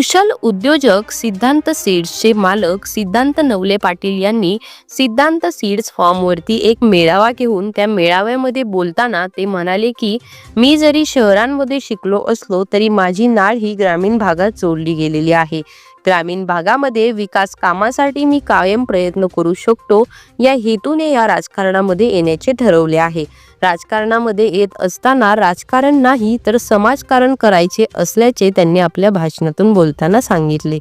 कुशल उद्योजक सिद्धांत सीड्सचे मालक सिद्धांत नवले पाटील यांनी सिद्धांत सीड्स फॉर्मवरती एक मेळावा घेऊन त्या मेळाव्यामध्ये बोलताना ते म्हणाले की मी जरी शहरांमध्ये शिकलो असलो तरी माझी नाळ ही ग्रामीण भागात जोडली गेलेली आहे. ग्रामीण भागामध्ये विकास कामासाठी मी कायम प्रयत्न करू शकतो या हेतूने या राजकारणामध्ये येण्याचे ठरवले आहे. राजकारणामध्ये येत असताना राजकारण नाही तर समाजकारण करायचे असल्याचे त्यांनी आपल्या भाषणातून बोलताना सांगितले.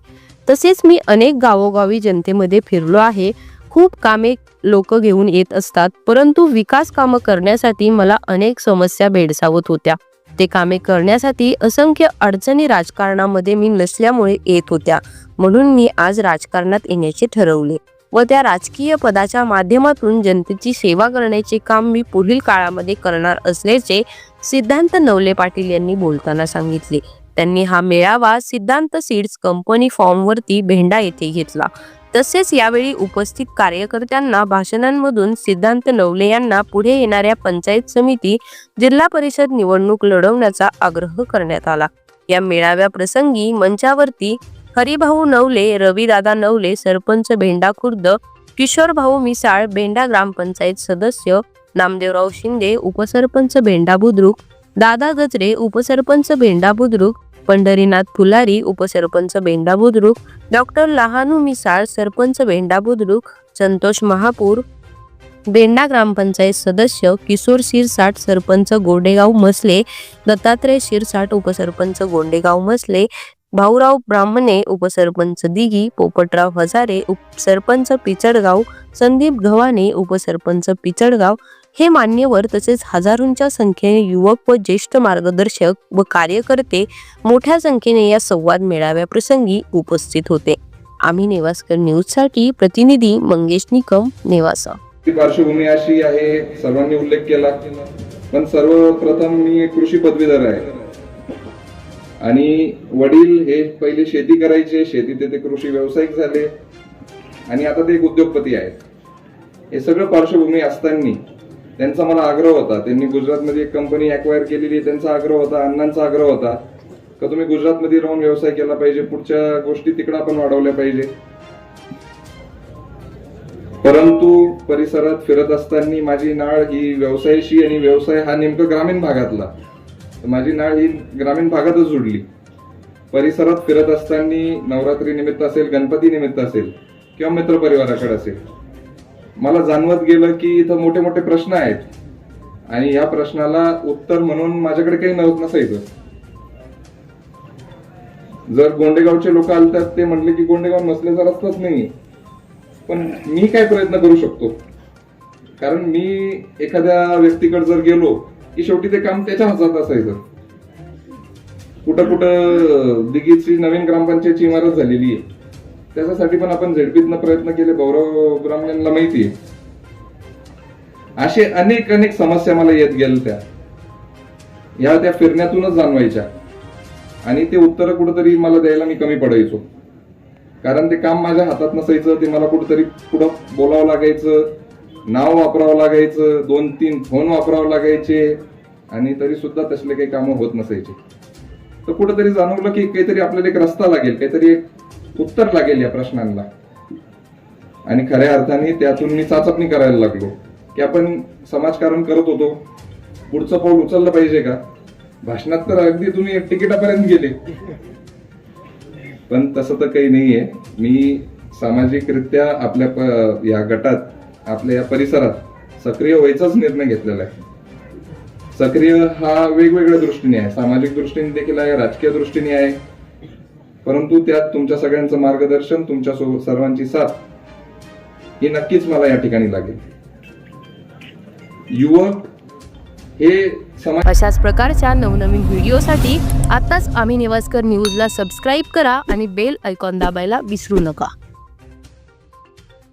तसेच मी अनेक गावोगावी जनतेमध्ये फिरलो आहे. खूप कामे लोक घेऊन येत असतात परंतु विकास कामं करण्यासाठी मला अनेक समस्या भेडसावत होत्या. ते कामे करण्यासाठी असंख्य अडचणी राजकारणामध्ये मी नसल्यामुळे येत होत्या. म्हणून मी आज राजकारणात येण्याचे ठरवले व त्या राजकीय पदाच्या माध्यमातून जनतेची सेवा करण्याचे काम मी पुढील काळामध्ये करणार असल्याचे सिद्धांत नवले पाटील यांनी बोलताना सांगितले. त्यांनी हा मेळावा सिद्धांत सीड्स कंपनी फॉर्मवरती भेंडा येथे घेतला. तसेच यावेळी उपस्थित कार्यकर्त्यांना भाषणांमधून सिद्धांत नवले यांना पुढे येणाऱ्या पंचायत समिती जिल्हा परिषद निवडणूक लढवण्याचा आग्रह करण्यात आला. या मेळाव्या प्रसंगी मंचावरती हरिभाऊ नवले रविदादा नवले सरपंच भेंडा खुर्द किशोर भाऊ मिसाळ भेंडा ग्रामपंचायत सदस्य नामदेवराव शिंदे उपसरपंच भेंडा बुद्रुक दादा गजरे उपसरपंच भेंडा बुद्रुक पंढरीनाथ फुलारी उपसरपंच बेंडा बुद्रुक डॉक्टर लहानू मिसाळ सरपंच बेंडा बुद्रुक संतोष महापूर बेंडा ग्रामपंचायत सदस्य किशोर शिरसाट सरपंच गोडेगाव मसले दत्तात्रय शिरसाट उपसरपंच गोंडेगाव मसले भाऊराव ब्राह्मणे उपसरपंच दिघी पोपटराव हजारे उपसरपंच पिचडगाव संदीप गव्हाणे उपसरपंच पिचडगाव हे मान्यवर तसेच हजारोंच्या संख्येने युवक व ज्येष्ठ मार्गदर्शक व कार्यकर्ते मोठ्या संख्येने या संवाद मेळाव्याप्रसंगी उपस्थित होते. आम्ही नेवास्कर न्यूजसाठी प्रतिनिधी मंगेश निकम नेवासा. पार्श्वभूमी अशी आहे सर्वांनी उल्लेख केला. पण सर्वप्रथम मी कृषी पदवीधर आहे. आणि वडील हे पहिले शेती करायचे शेतीत ते कृषी व्यावसायिक झाले. आणि आता ते एक उद्योगपती आहेत. हे सगळं पार्श्वभूमी असताना त्यांचा मला आग्रह होता. त्यांनी गुजरातमध्ये एक कंपनी अक्वायर केलेली आहे, त्यांचा आग्रह होता अण्णांचा आग्रह होता का तुम्ही गुजरातमध्ये राहून व्यवसाय केला पाहिजे पुढच्या गोष्टी तिकडं आपण वाढवल्या पाहिजे? परंतु परिसरात फिरत असताना माझी नाळ ही व्यवसायाशी आणि व्यवसाय हा नेमका ग्रामीण भागातला. माझी नाळ ही ग्रामीण भागातच जुडली परिसरात फिरत असताना नवरात्री निमित्त असेल गणपती निमित्त असेल किंवा मित्रपरिवाराकडे असेल मला जाणवत गेलं की इथं मोठे मोठे प्रश्न आहेत. आणि या प्रश्नाला उत्तर म्हणून माझ्याकडे काही नव्हत नसायचं जर गोंडेगावचे लोक आलतात ते म्हटले की गोंडेगाव नसल्याचा रस्ताच नाही पण मी काय प्रयत्न करू शकतो? कारण मी एखाद्या व्यक्तीकडे जर गेलो की शेवटी ते काम त्याच्या हातात असायचं. कुठं कुठं दिगीची नवीन ग्रामपंचायतची इमारत झालेली आहे. त्याच्यासाठी पण आपण झेडपीतनं प्रयत्न केले गौरव ब्राह्मणांना माहिती आहे. असे अनेक अनेक समस्या मला येत गेल्या त्या या त्या फिरण्यातूनच जाणवायच्या. आणि ते उत्तर कुठंतरी मला द्यायला मी कमी पडायचो. कारण ते काम माझ्या हातात नसायचं ते मला कुठंतरी पुढं बोलावं लागायचं नाव वापरावं लागायचं दोन तीन फोन वापरावं लागायचे आणि तरी सुद्धा तसले काही कामं होत नसायचे. तर कुठंतरी जाणवलं की काहीतरी आपल्याला एक रस्ता लागेल काहीतरी एक उत्तर लागेल या प्रश्नांना. आणि खऱ्या अर्थाने त्यातून मी चाचपणी करायला लागलो. की आपण समाजकारण करत होतो. पुढचं पाऊल उचललं पाहिजे का? भाषणात तर अगदी तुम्ही तिकिटापर्यंत गेले. पण तसं तर काही नाहीये. मी सामाजिकरित्या आपल्या या गटात आपल्या या परिसरात सक्रिय व्हायचाच निर्णय घेतलेला आहे. सक्रिय हा वेगवेगळ्या दृष्टीने आहे. सामाजिक दृष्टीने देखील आहे राजकीय दृष्टीने आहे. परंतु त्यात तुमच्या सगळ्यांचं मार्गदर्शन तुमच्या सर्वांची साथ ही नक्कीच मला या ठिकाणी लागेल. युवक हे अशाच प्रकारच्या नवनवीन व्हिडिओसाठी आताच आम्ही निवासकर न्यूजला सबस्क्राईब करा आणि बेल आयकॉन दाबायला विसरू नका.